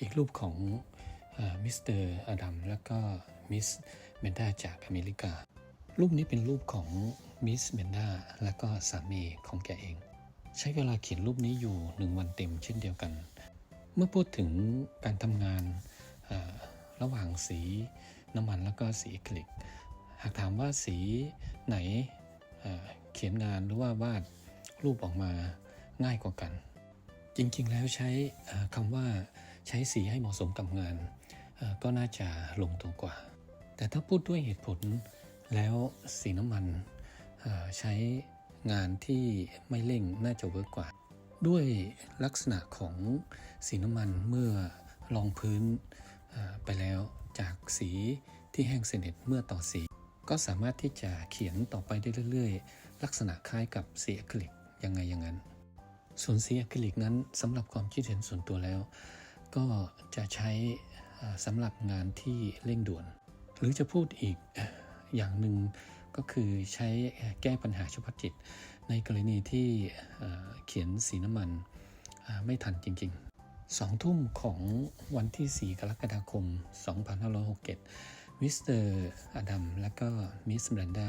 อีกรูปของมิสเตอร์อดัมแล้วก็มิสเมนดาจากอเมริกา รูปนี้เป็นรูปของมิสเมนดาและก็สามีของแกเอง ใช้เวลาเขียนรูปนี้อยู่หนึ่งวันเต็มเช่นเดียวกัน เมื่อพูดถึงการทำงานระหว่างสีน้ำมันแล้วก็สีคลิก หากถามว่าสีไหนเเขียนงานหรือว่าวาดรูปออกมาง่ายกว่ากัน จริงๆแล้วใช้คำว่า ใช้สีให้เหมาะสมกับงาน ก็น่าจะลงตัวกว่า แต่ถ้าพูดด้วยเหตุผลแล้วสีน้ำมันใช้งานที่ไม่เร่งน่าจะเวิร์กกว่า ด้วยลักษณะของสีน้ำมันเมื่อรองพื้นไปแล้วจากสีที่แห้งสนิทเมื่อต่อสี ก็สามารถที่จะเขียนต่อไปได้เรื่อย ๆ ลักษณะคล้ายกับสีอะคริลิกยังไงอย่างนั้น ส่วนสีอะคริลิกนั้นสำหรับความคิดเห็นส่วนตัวแล้ว ก็จะใช้สำหรับงานที่เร่งด่วน หรือจะพูดอีกอย่างหนึ่งก็คือใช้แก้ปัญหาเฉพาะจิต ในกรณีที่เขียนสีน้ำมันไม่ทันจริงๆสองทุ่มของวันที่ 4 กรกฎาคม 2567 มิสเตอร์อดัมและก็มิสแบรนดา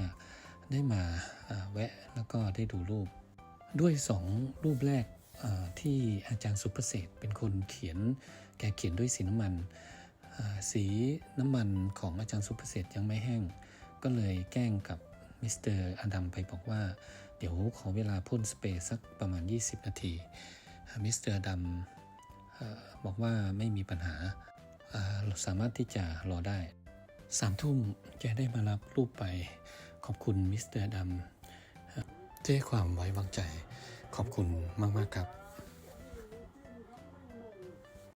ได้มาแวะแล้วก็ได้ดูรูป ด้วยสองรูปแรก ที่อาจารย์สุประเสฐเป็นคนเขียน แกเขียนด้วยสีน้ำมัน สีน้ำมันของอาจารย์สุประเสฐยังไม่แห้ง ก็เลยแกล้งกับมิสเตอร์อดัมไปบอกว่า เดี๋ยวขอเวลาพ่นสเปรย์สักประมาณ 20 นาที มิสเตอร์อดัมอบอกว่าไม่มีปัญหาอ่าเราสามารถที่จะรอได้สามทุ่มแกได้มารับรูปไปขอบคุณมิสเตอร์อดัมด้วยความไว้วางใจ ขอบคุณมาก ๆ ครับ